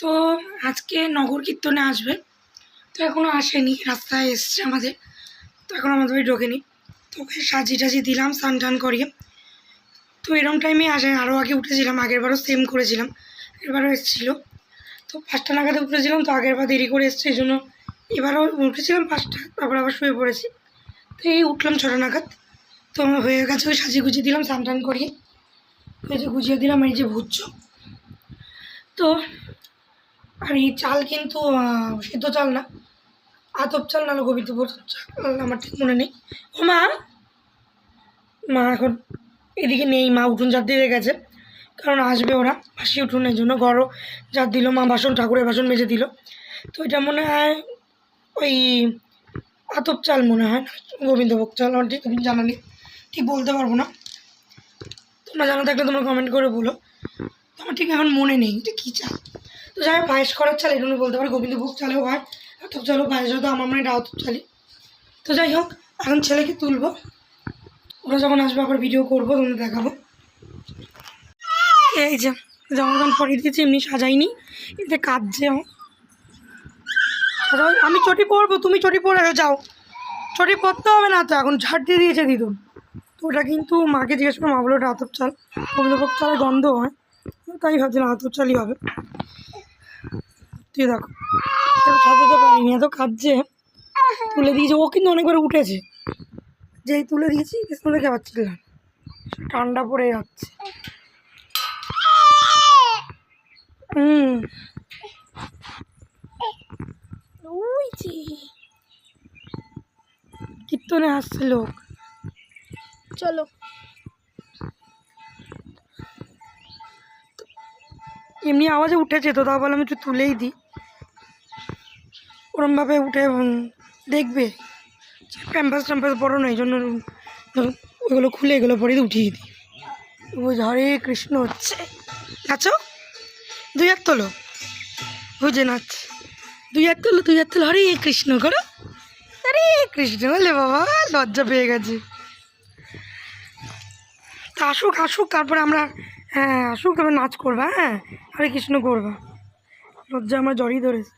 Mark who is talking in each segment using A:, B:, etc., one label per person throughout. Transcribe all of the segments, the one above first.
A: তো আজকে নগর কীর্তনে আসবে। তো এখনও আসেনি, রাস্তায় এসছে আমাদের। তো এখন আমাদের বাড়ি ঢোকেনি। তো ওকে সাজি টাজি দিলাম, স্নান টান করিয়ে। তো এরম টাইমে আসে আরও আগে উঠেছিলাম আগেরবারও সেম করেছিলাম। এবারও এসেছিল। তো পাঁচটা নাগাদে উঠেছিলাম, তো আগেরবার দেরি করে এসছে, এই জন্য এবারও উঠেছিলাম পাঁচটা তারপর আবার শুয়ে পড়েছি। তো এই উঠলাম ছটা নাগাদ। তো আমার হয়ে গেছে, ওই সাজিয়ে গুজিয়ে দিলাম, স্নান টান করিয়ে। এই যে গুজিয়ে দিলাম, এই যে ভুজ্জ তো আর এই চাল কিন্তু সিদ্ধ চাল না। আতপ চাল নাহলে গোবিন্দপুর চাল আমার ঠিক মনে নেই। ও মা! মা এখন এদিকে নেই, মা উঠুন জাত দিয়ে গেছে। কারণ আসবে ওরা, বাসি উঠুনের জন্য গড়ও জাত দিল, মা বাসন, ঠাকুরের বাসন মেজে দিল। তো এটা মনে হয় ওই আতপ চাল মনে হয় গোবিন্দভোগ চাল, আমার ঠিক জানা নেই। ঠিক বলতে পারব না। তোমরা জানা থাকলে তোমরা কমেন্ট করে বলো। তো আমার ঠিক এখন মনে নেই, এটা কী চাল? তো যাই পায়েস করার চাল আমি বলতে পারি, গোবিন্দভোগ চালেও হয় আতপ চালও পায়েস হয়তো আমার মনে আতপ চালই। তো যাই হোক, এখন ছেলেকে তুলবো। ওরা যখন আসবে, আবার ভিডিও করব, তোমাদের দেখাবো। এই যে প্যান্ট পরিয়ে দিয়েছি এমনি সাজাইনি, এতে কাঁদছে। আমি চটি পরবো, তুমি চটি পরে যাও। চটি পরতে হবে না তো, এখন ঝাড় দিয়ে দিয়েছে দিদুন। তো ওটা কিন্তু মাকে জিজ্ঞেস করে মা বলো ওটা আতপ চাল গোবিন্দভোগ চালের গন্ধ হয়। তাই ভাবছিলাম আতপ চালই হবে। তুই দেখো। সাজাতে পারিনি এত কাঁদছে। তুলে দিয়েছে ও কিন্তু অনেকবার উঠেছে। যেই তুলে দিয়েছি পেছন আবার ঠান্ডা পড়ে যাচ্ছে। হুম। কীর্তনে আসছে লোক। চলো। এমনি আওয়াজে উঠেছে তো, তাও আমি একটু তুলেই দিই। ওরমভাবে উঠে দেখবে। ক্যাম্পাস ট্যাম্পাস বড় না এই জন্য ওইগুলো খুলে এগুলো পরে উঠিয়ে দিই। যে হরে কৃষ্ণ হচ্ছে। নাচো? দুই হাত তোলো। বুঝে নাচ। দুই হাত তোলো, দুই হাত তোলো, হরে কৃষ্ণ করো। হরে কৃষ্ণ, বলে বাবা, লজ্জা পেয়ে গেছে। আসুক আসুক, তারপরে আমরা হ্যাঁ আসুক তারপর নাচ করবা হ্যাঁ? হরে কৃষ্ণ করবা। লজ্জা আমার জড়িয়ে ধরেছে।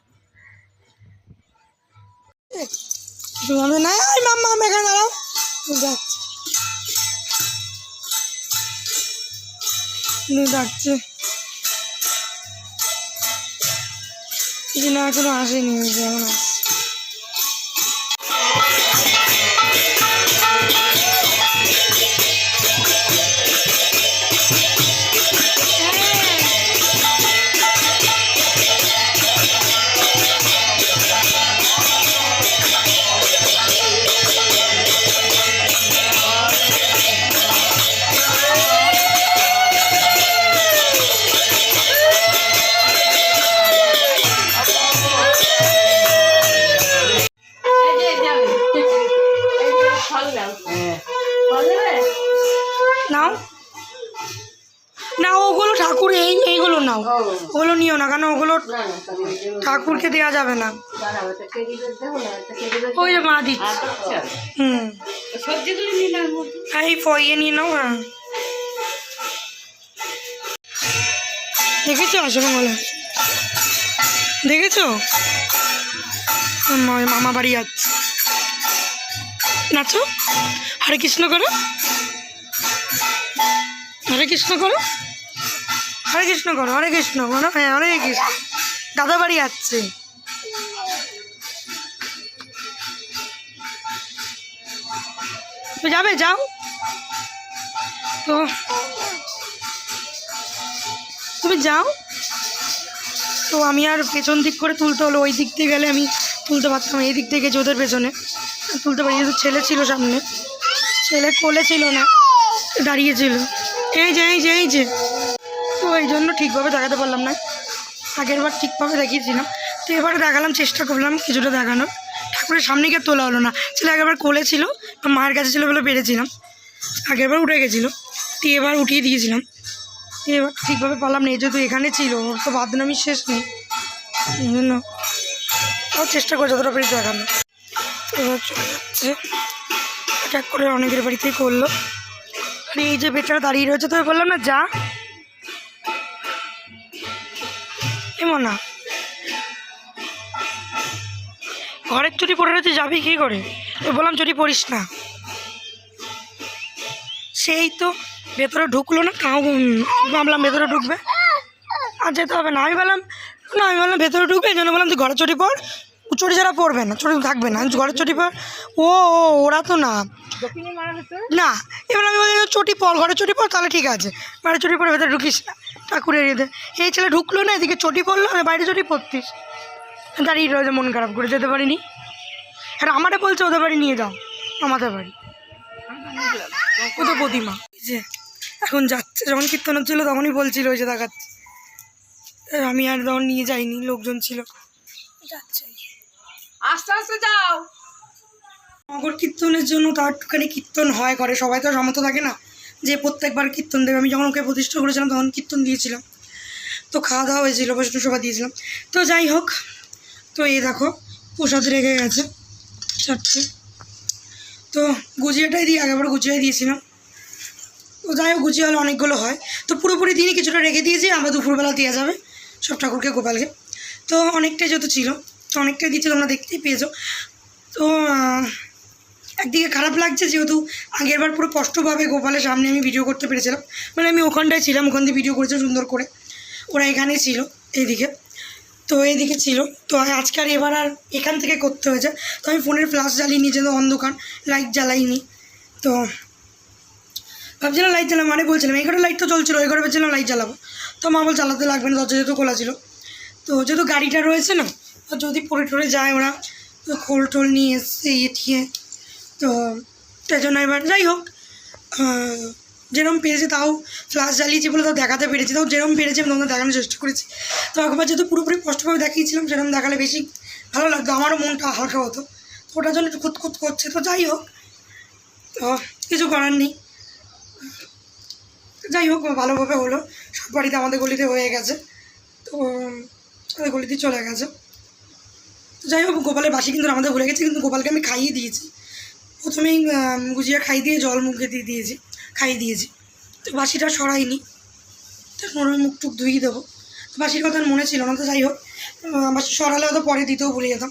A: না? মাম্মা দাঁড়াও। যাচ্ছে। কিছু এখনও আসেনি ওই যে এখন আসছে। ঠাকুর এই এইগুলো নাও। ওগুলো নিও না কেন ওগুলো ঠাকুরকে দেওয়া যাবে না। ওই যে মা দিচ্ছে। হুম।
B: মধ্যে
A: হ্যাঁ এই ফয়ে নিয়ে নাও হ্যাঁ। দেখেছ অশোকমলা দেখেছ? মামা বাড়ি যাচ্ছে। নাচো। হরে কৃষ্ণ করো। হরে কৃষ্ণ করো। হরে কৃষ্ণ করো, হরে কৃষ্ণ করো হ্যাঁ হরে কৃষ্ণ। দাদা বাড়ি তুমি যাবে? যাও। তো তুমি যাও। তো আমি আর পেছন দিক করে তুলতে হলো, ওই দিক দিয়ে গেলে আমি তুলতে পারতাম এই দিক থেকে ওদের পেছনে। তুলতে পারি, যেহেতু ছেলে ছিল সামনে। ছেলে কোলে ছিল না দাঁড়িয়েছিল এই যে এই যে এই যে। এই জন্য ঠিকভাবে দেখাতে পারলাম না। আগের বার ঠিকভাবে দেখিয়েছিলাম। তো এবারে দেখালাম, চেষ্টা করলাম কিছুটা দেখানোর। ঠাকুরের সামনে গিয়ে তোলা হলো না। ছেলে আগেরবার কোলে ছিল মায়ের কাছে ছিল বলে পেরেছিলাম। আগেরবার উঠে গেছিল। তো এবার উঠিয়ে দিয়েছিলাম। তো এবার ঠিকভাবে পারলাম না। এই যেহেতু এখানে ছিল, ওর তো বাদনামি শেষ নেই। এই জন্য তাও চেষ্টা করে যতটা পেরে দেখানো এবার চলে যাচ্ছে। এক করে অনেকের বাড়িতেই করল। আর এই যে বেচারা দাঁড়িয়ে রয়েছে, তো বললাম না, যা। এমন না। ঘরের চুরি পড়ে রয়েছে, যাবি কী করে? বললাম চুরি পড়িস না। সেই তো ভেতরে ঢুকলো না কাউ ভাবলাম ভেতরে ঢুকবে। আর যেতে হবে না। আমি বললাম, না, আমি বললাম ভেতরে ঢুকবে এই জন্য বললাম তুই ঘরে চটি পর চুরি যারা পড়বে না চুরি থাকবে না। ঘরে চুরি পর ও, ওরা তো না। না এবার আমি বলি চটি পর ঘরে চটি পর তাহলে ঠিক আছে। বাইরে চটি পরে ভেতরে ঢুকিস না ঠাকুরের ইয়েতে এই ছেলে ঢুকলো না এদিকে চটি পড়ল আর বাইরে চটি পড়তিস। দাঁড়িয়ে রয়েছে মন খারাপ করে যেতে পারিনি। আর আমারে বলছে ওদের বাড়ি নিয়ে যাও আমাদের বাড়ি। ওদের প্রতিমা যে এখন যাচ্ছে যখন কীর্তন হচ্ছিল তখনই বলছিল ওই যে দেখাচ্ছে। আমি আর তখন নিয়ে যাইনি লোকজন ছিল। যাচ্ছে।
B: আস্তে আস্তে যাও।
A: নগর কীর্তনের জন্য তার একটুখানি কীর্তন হয় ঘরে। সবাই তো সমর্থ থাকে না যে প্রত্যেকবার কীর্তন দেবে। আমি যখন ওকে প্রতিষ্ঠা করেছিলাম তখন কীর্তন দিয়েছিলাম। তো খাওয়া দাওয়া হয়েছিল, বৈষ্ণব সভা দিয়েছিলাম। তো যাই হোক, তো এই দেখো, প্রসাদ রেখে গেছে, চারটে। তো গুজিয়াটাই দিয়ে আগেবার গুজিয়াই দিয়েছিলাম। তো যাই হোক, গুজিয়া হলে অনেকগুলো হয়। তো পুরোপুরি দিনই কিছুটা রেখে দিয়েছি, আমরা দুপুরবেলা দেওয়া যাবে সব ঠাকুরকে, গোপালকে। তো অনেকটাই যেহেতু ছিল, তো অনেকটাই দিচ্ছে তোমরা দেখতেই পেয়েছ। তো একদিকে খারাপ লাগছে যেহেতু আগেরবার পুরো স্পষ্টভাবে গোপালের সামনে আমি ভিডিও করতে পেরেছিলাম। মানে আমি ওখানটায় ছিলাম, ওখান দিয়ে ভিডিও করেছি সুন্দর করে। ওরা এখানেই ছিল, এইদিকে। তো এইদিকে ছিল। তো আজকে আর এবার আর এখান থেকে করতে হয়েছে। তো আমি ফোনের ফ্লাশ জ্বালিয়ে নিয়ে যেহেতু অন্ধকার লাইট জ্বালাইনি। তো ভাবছিলাম লাইট জ্বালাবো মানে বলছিলাম, এই ঘরে লাইট তো চলছিল ওই ঘরে ভাবছিলাম লাইট জ্বালাবো। তো মা বল জ্বালাতে লাগবে না, দরজা যেহেতু খোলা ছিল। তো যেহেতু গাড়িটা রয়েছে না যদি পড়ে টরে যায় ওরা খোল টোল নিয়ে এসছে ইয়ে টিয়ে তো তাই জন্য এবার যাই হোক যেরকম পেরেছি তাও ফ্লাশ জ্বালিয়েছি বলে তাও দেখাতে পেরেছি। তাও যেরকম পেরেছি আমি তোমাদের দেখানোর চেষ্টা করেছি। তো একবার যেহেতু পুরোপুরি স্পষ্টভাবে দেখিয়েছিলাম সেরকম দেখালে বেশি ভালো লাগতো, আমারও মনটা হালকা হতো। তো ওটার জন্য একটু খুঁতখুত করছে। তো যাই হোক, তো কিছু করার নেই। যাই হোক, ভালোভাবে হলো। সব বাড়িতে আমাদের গলিতে হয়ে গেছে। তো আমাদের গলিতে চলে গেছে। তো যাই হোক, গোপালের বাসি কিন্তু আমাদের ভুলে গেছে, কিন্তু গোপালকে আমি খাইয়ে দিয়েছি। প্রথমেই গুজিয়া খাই দিয়ে জল মুখে দিয়ে দিয়েছি খাইয়ে দিয়েছি। তো বাসিটা সরাইনি। তারপর মুখ টুক ধুইয়ে দেবো। বাসির কথা মনে ছিল না, তো যাই হোক বাসি সরালে হয়তো পরে দিতেও ভুলে যেতাম।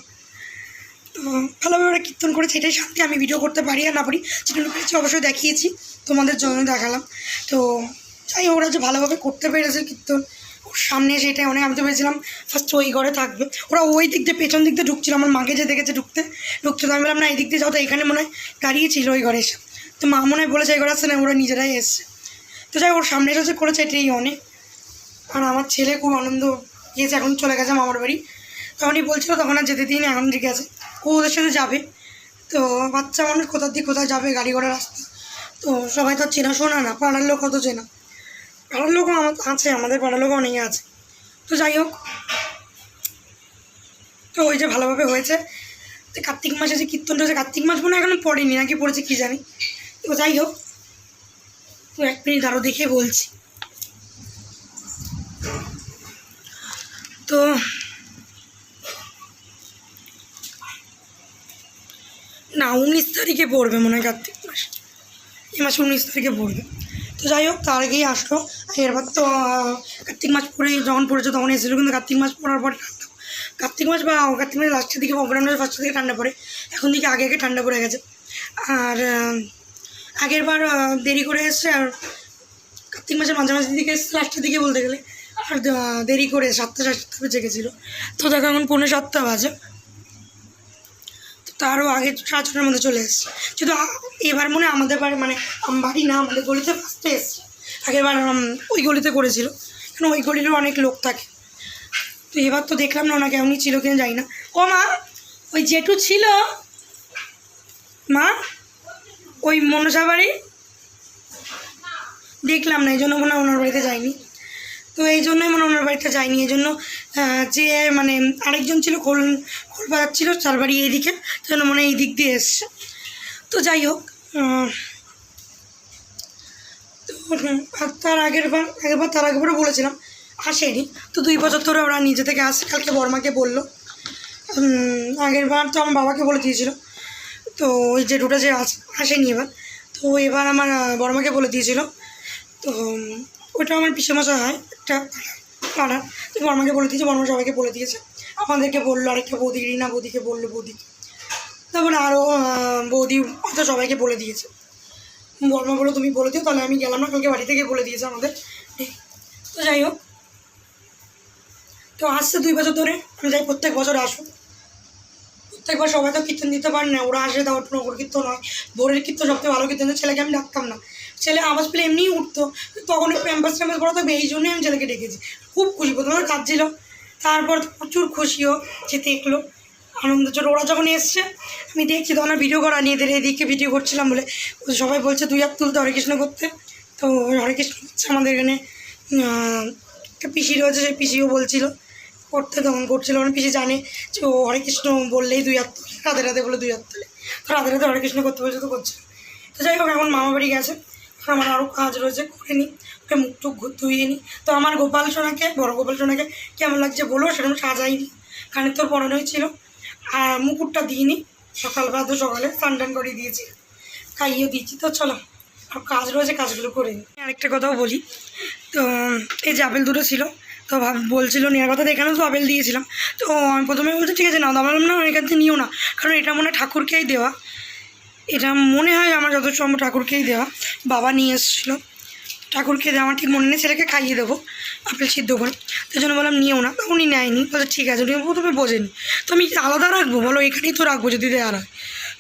A: তো ভালোভাবে ওরা কীর্তন করেছে, এটাই শান্তি। আমি ভিডিও করতে পারি আর না পারি যেটুকু পেরেছি অবশ্যই দেখিয়েছি। তোমাদের জন্য দেখালাম। তো যাই ওরা যে ভালোভাবে করতে পেরেছে কীর্তন ওর সামনে এসে সেটাই অনেক আমি তো ভেবেছিলাম ফার্স্ট ওই ঘরে থাকবে। ওরা ওই দিক দিয়ে পেছন দিক দিয়ে ঢুকছিল, আমার মাকে যে দেখেছে ঢুকতে। ঢুকছে তো আমি বললাম, না, এই দিক দিয়ে যাও তো, এখানে মনে হয় দাঁড়িয়েছিল ওই ঘরে এসে। তো মা মনে হয় বলেছে, এই ঘরে আসছে না, ওরা নিজেরাই এসছে। তো যাই ওর সামনে এসেছে করেছে, এটাই অনেক। আর আমার ছেলে খুব আনন্দ গিয়েছে এখন চলে গেছে মামার বাড়ি। তখনই বলছিল, তখন আর যেতে দিন এখন ঠিক আছে। ও ওদের সাথে যাবে। তো বাচ্চা মানুষ কোথার দিক কোথায় যাবে গাড়ি ঘোড়া রাস্তা? তো সবাই তো চেনা শোনা না, পাড়ার লোক কত চেনা। পাড়ার লোকও আছে, আমাদের পাড়ার লোকও অনেকে আছে। তো যাই হোক, তো ওই যে ভালোভাবে হয়েছে। তো কার্তিক মাসে যে কীর্তনটা হয়েছে, কার্তিক মাস মনে এখনও পড়েনি, নাকি পড়েছে কী জানি। তো যাই হোক, তো এক মিনিট আরও দেখে বলছি। তো না, উনিশ তারিখে পড়বে মনে হয় কার্তিক মাস। এ মাসে উনিশ তারিখে পড়বে। তো যাই হোক, তার আগেই আসলো। এরপর তো কার্তিক মাস পরে যখন পড়েছে তখন এসেছিল, কিন্তু কার্তিক মাস পড়ার পর ঠান্ডা। কার্তিক মাস বা, কার্তিক মাসের লাস্টের দিকে মাসের ফার্স্টের দিকে ঠান্ডা পড়ে। এখন দিকে আগে আগে ঠান্ডা পড়ে গেছে। আর আগের বার দেরি করে এসছে, আর কার্তিক মাসের মাঝামাঝি দিকে এসছে লাস্টের দিকে বলতে গেলে। আর দেরি করে সাতটা সাতটা বেজে গেছিল। তো দেখো এখন পৌনে সাতটা বাজে। তারও আগে সাড়ে ছটার মধ্যে চলে এসছে। শুধু এবার মনে আমাদের বাড়ি মানে বাড়ি না, আমাদের গলিতে ফার্স্টে এসছে। আগের বার ওই গলিতে করেছিল। কেন ওই গলিরও অনেক লোক থাকে। তো এবার তো দেখলাম না ওনাকে এমনি ছিল কিনা যাই না। ও মা, ওই জেঠু ছিল? মা, ওই মনসা বাড়ি? দেখলাম না, এই জন্য মনে হয় ওনার বাড়িতে যাইনি তো এই জন্যই মনে ওনার বাড়িতে যাইনি এই জন্য যে মানে আরেকজন ছিল খোল খোল বাজাচ্ছিল তার বাড়ি এইদিকে যেন মনে এই দিক দিয়ে এসছে। তো যাই হোক আর তার আগের বার আগের বার তার আগেরবারও বলেছিলাম আসেনি। তো দুই বছর ধরে ওরা নিজে থেকে আসে কালকে বর্মাকে বলল। উম, আগের বার তো আমার বাবাকে বলে দিয়েছিল। তো ওই যে দুটো যে আস- আসেনি এবার তো এবার আমার বর্মাকে বলে দিয়েছিল। তো ওটা আমার পিসে মশা হয় একটা পাড়ার তো বর্মাকে বলে দিয়েছে, বর্মা সবাইকে বলে দিয়েছে। আমাদেরকে বলল, আরেকটা বৌদি, রিনা বৌদিকে বলল, বৌদি। তারপরে আরও বৌদি হয়তো সবাইকে বলে দিয়েছে। বর্মা বলো তুমি বলে দিও, তাহলে আমি গেলাম না, কালকে বাড়ি থেকে বলে দিয়েছে আমাদের। তো যাই হোক। তো আসছে দুই বছর ধরে, আমি যাই প্রত্যেক বছর আসব প্রত্যেকবার সবাই তো কীর্তন দিতে পারে না, ওরা আসে, তাও নগর কীর্তন হয়। ভোরের কীর্তন সবথেকে ভালো কীর্তন ছেলেকে আমি ডাকতাম না। ছেলে আওয়াজ পেলে এমনিই উঠতো। তখন প্যাম্পাস ট্যাম্পাস করা থাকবে এই জন্যই আমি ছেলেকে ডেকেছি। খুব খুশি প্রথমে কাঁদছিল। তারপর প্রচুর খুশিও যে দেখল, আনন্দ ছোট। ওরা যখন এসছে, আমি দেখছি তখন ভিডিও করা নিয়ে এদের এদিকে ভিডিও করছিলাম বলে। সবাই বলছে দুই হাত তুলতে হরে কৃষ্ণ করতে। তো হরে কৃষ্ণ করছে আমাদের এখানে। একটা পিসি রয়েছে, সেই পিসিও বলছিল, করতে তখন করছিল। মানে পিসি জানে যে ও হরে কৃষ্ণ বললেই দুই হাত তুলে, রাধে রাধে বলে দুই হাত তুলে। তো রাধে রাধে হরে কৃষ্ণ করতে বলছে, তো করছে। তো যাই হোক, এখন মামা বাড়ি গেছে। আমার আরও কাজ রয়েছে, করে নিই ওকে মুখ টুক ধুইয়ে নিই তো আমার গোপাল সোনাকে, বড় গোপাল সোনাকে কেমন লাগছে বলো? সেরকম সাজাইনি। কানের তোর পরানোই ছিল। আর মুকুটটা দিইনি। সকালবেলা তো সকালে স্নান করে দিয়েছি। খাইয়ে দিয়েছি। তো চলো, আর কাজ রয়েছে, কাজগুলো করে নিই আরেকটা কথাও বলি। তো, এই যে আপেল দুটো ছিল, তো ভাব বলছিল নেওয়ার কথা, তো এখানেও তো আপেল দিয়েছিলাম। তো আমি প্রথমে বলছি, ঠিক আছে আমি বললাম, না, এখান থেকে নিও না। কারণ এটা মনে হয় ঠাকুরকেই দেওয়া। এটা মনে হয় আমার যত সম্ভব ঠাকুরকেই দেওয়া। বাবা নিয়ে এসেছিল। ঠাকুরকে দেওয়া আমার ঠিক মনে নেই, ছেলেকে খাইয়ে দেবো আপেল সিদ্ধ করে তার জন্য বললাম, নিও না। উনি নেয়নি। বলছে, ঠিক আছে উনি প্রথমে বোঝেনি। তো আমি আলাদা রাখব? বলো, এখানেই তো রাখব, যদি দেওয়ার হয়।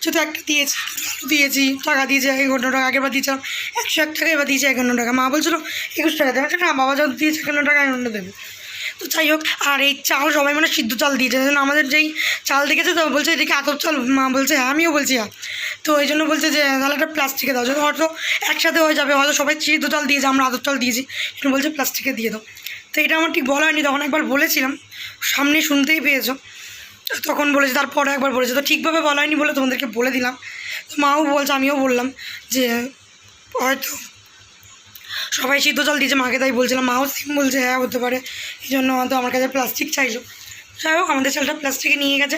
A: যেহেতু একটা দিয়েছি, আলু দিয়েছি, টাকা দিয়েছি এগারো টাকা, আগের বার দিয়েছিলাম, একশো এক টাকা, এবার দিয়েছি একান্ন টাকা। মা বলছিল, একুশ টাকা দেবে। না, বাবা যত দিয়েছে একান্ন টাকা একান্ন দেবে। তো যাই হোক, আর এই চাল সবাই মানে সিদ্ধ চাল দিয়েছে। যেন আমাদের যেই চাল দেখেছে, তো বলছে, এদিকে আতপ চাল। মা বলছে হ্যাঁ আমিও বলছি হ্যাঁ। তো এই জন্য বলছে যে, তাহলে একটা প্লাস্টিকে দাও। যদি হয়তো একসাথে হয়ে যাবে, হয়তো সবাই সিদ্ধ চাল দিয়েছে, আমরা আতপ চাল দিয়েছি। এটা বলছে প্লাস্টিকে দিয়ে দাও। তো এটা আমার ঠিক বলা হয়নি, তখন একবার বলেছিলাম সামনে শুনতেই পেয়েছ। তখন বলেছে, তারপরে একবার বলেছে। তো ঠিকভাবে বলা হয়নি বলে তোমাদেরকে বলে দিলাম। তো মাও বলছে, আমিও বললাম যে, হয়তো সবাই সিদ্ধ জল দিয়েছে, মাকে তাই বলছিলাম, মাও সিম বলছে হ্যাঁ হতে পারে। এই জন্য হয়তো আমার কাছে প্লাস্টিক চাইলো। যাই হোক, আমাদের চালটা প্লাস্টিকে নিয়ে গেছে।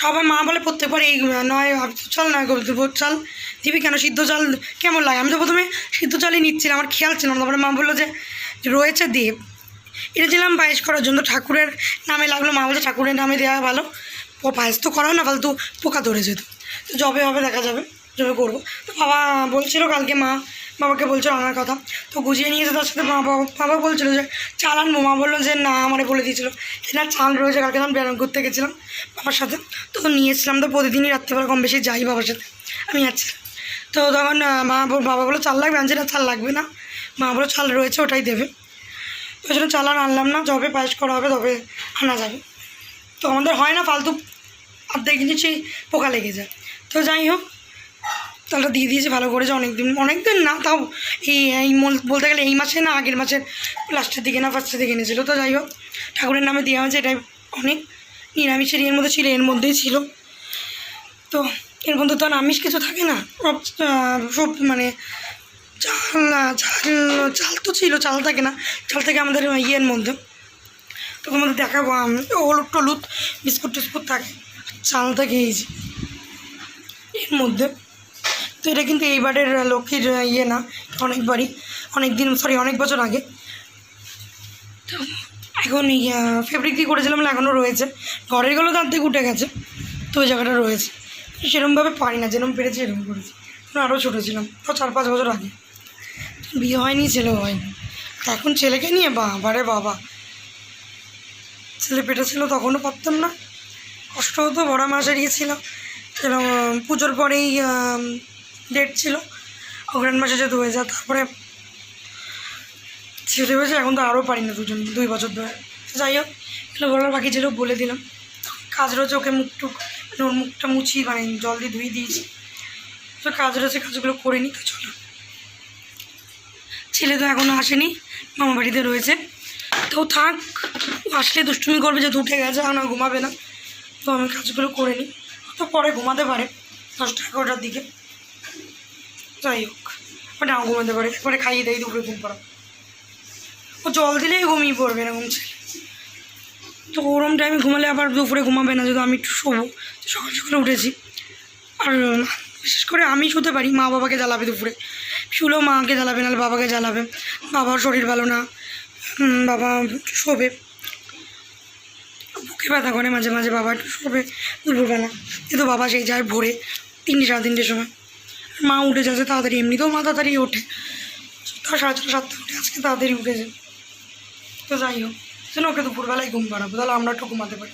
A: সবাই মা বলে প্রত্যেকবার এই, নয়, চাল নয় গোবর চাল। দিবি কেন সিদ্ধ চাল কেমন লাগে? আমি তো প্রথমে সিদ্ধ চালই নিচ্ছিলাম, আমার খেয়াল ছিল না। তারপরে মা বলল যে, রয়েছে দেব এটা দিলাম পায়েস করার জন্য। ঠাকুরের নামে লাগল, মা বলছে ঠাকুরের নামে দেওয়া ভালো। পায়েস তো করা হয় না ফালতু, পোকা ধরে যেত তো যবে হবে, দেখা যাবে, যবে করব। তো বাবা বলছিল কালকে মা বাবাকে বলছিল আনার কথা। তো গুছিয়ে নিয়েছে তার সাথে বাবা বাবা বলছিল যে, চাল আনব। মা বলল যে, না, আমারে বলে দিয়েছিল। যে, না, চাল রয়েছে, কালকে আমি ব্যায়াম করতে গেছিলাম বাবার সাথে। তো নিয়েছিলাম তো প্রতিদিনই রাত্রিবেলা কম বেশি যাই বাবার সাথে। আমি যাচ্ছি তো তখন মা বাবা বলো চাল লাগবে? আনছি না, চাল লাগবে না। মা বলো চাল রয়েছে, ওটাই দেবে। ওই জন্য চাল আর আনলাম না। যবে পায়েস করা হবে, তবে আনা যাবে। তো আমাদের হয় না ফালতু। অর্ধেক জিনিসই পোকা লেগে যায়। তো যাই হোক তাহলে দিয়ে দিয়েছে ভালো করেছে অনেক দিন অনেক দিন না, তাও এই এই বলতে গেলে এই মাসে না, আগের মাসের লাস্টের দিকে না ফার্স্টের দিকে এনেছিলো, তো যাই হোক, ঠাকুরের নামে দেওয়া হয়েছে, এটাই অনেক নিরামিষের, এর মধ্যে ছিল, এর মধ্যেই ছিল। তো এর মধ্যে তো আর আমিষ কিছু থাকে না, সব মানে চাল না চাল চাল তো ছিল, চাল থাকে না, চাল থেকে আমাদের ইয়ের মধ্যে। তো তোমাদের দেখাবো হলুদ টলুদ, বিস্কুট টিস্কুট থাকে, চাল থাকে এই যে, এর মধ্যে। তো এটা কিন্তু এইবারের লক্ষ্মীর ইয়ে না, অনেকবারই অনেক দিন সরি অনেক বছর আগে। তো এখন ফেব্রিক দিয়ে করেছিলাম এখনও রয়েছে। ঘরেরগুলো তার থেকে উঠে গেছে, তো ওই জায়গাটা রয়েছে। সেরমভাবে পারি না যেরকম পেরেছি এরকম করেছি। আরও ছোটো ছিলাম তো চার পাঁচ বছর আগে। বিয়ে হয়নি, ছেলেও হয়নি। এখন ছেলেকে নিয়ে বাবারে বাবা। ছেলে পেটে ছিল, তখনও পারতাম না। কষ্ট হতো, বড় মাসের ইয়ে ছিল এরকম পুজোর পরেই ডেট ছিল। অগ্রাণ মাসে যে হয়ে যায়, তারপরে ছেলে হয়েছে, এখন তো আরও পারি না দুজন, দুই বছর ধরে। যাই হোক, এগুলো বলার বাকি ছিল, বলে দিলাম। কাজ রয়েছে, ওকে মুখ টুক মানে ওর মুখটা মুছি মানে জল দিয়ে ধুয়ে দিয়েছি। তো কাজ রয়েছে, কাজগুলো করে নিই তো চলো। ছেলে তো এখনও আসেনি, মামা বাড়িতে রয়েছে। তো থাক আসলে দুষ্টুমি করবে যে উঠে গেছে আর ঘুমাবে না। তো আমি কাজগুলো করে নিই তো পরে ঘুমাতে পারে, দশটা এগারোটার দিকে। যাই হোক। ও নাও ঘুমাতে পারে একবারে খাইয়ে দেয় দুপুরে ঘুম পড়া ও জল দিলেই ঘুমিয়ে পড়বে এরকম ছেলে তো ওরম টাইমে ঘুমালে আবার দুপুরে ঘুমাবে না যদি আমি একটু শোবো সকাল সকালে উঠেছি। আর বিশেষ করে আমি শুতে পারি, মা বাবাকে জ্বালাবে দুপুরে। শুলেও মাকে জ্বালাবে, নাহলে বাবাকে জ্বালাবে। বাবার শরীর ভালো না বাবা শোবে। বুকে ব্যথা করে মাঝে মাঝে বাবা একটু শোবে দুপুরবেলা। কিন্তু বাবা সেই যায় ভোরে, তিনটে সাড়ে তিনটের সময়। মা উঠে যাচ্ছে, তাড়াতাড়ি, এমনিতেও মা তাড়াতাড়ি ওঠে। সাড়ে ছটা, সাতটা উঠে, আজকে তাড়াতাড়ি উঠেছে। তো যাই হোক যেন ওকে দুপুরবেলায় ঘুম পাড়াবো, তাহলে আমরা একটু ঘুমাতে পারি।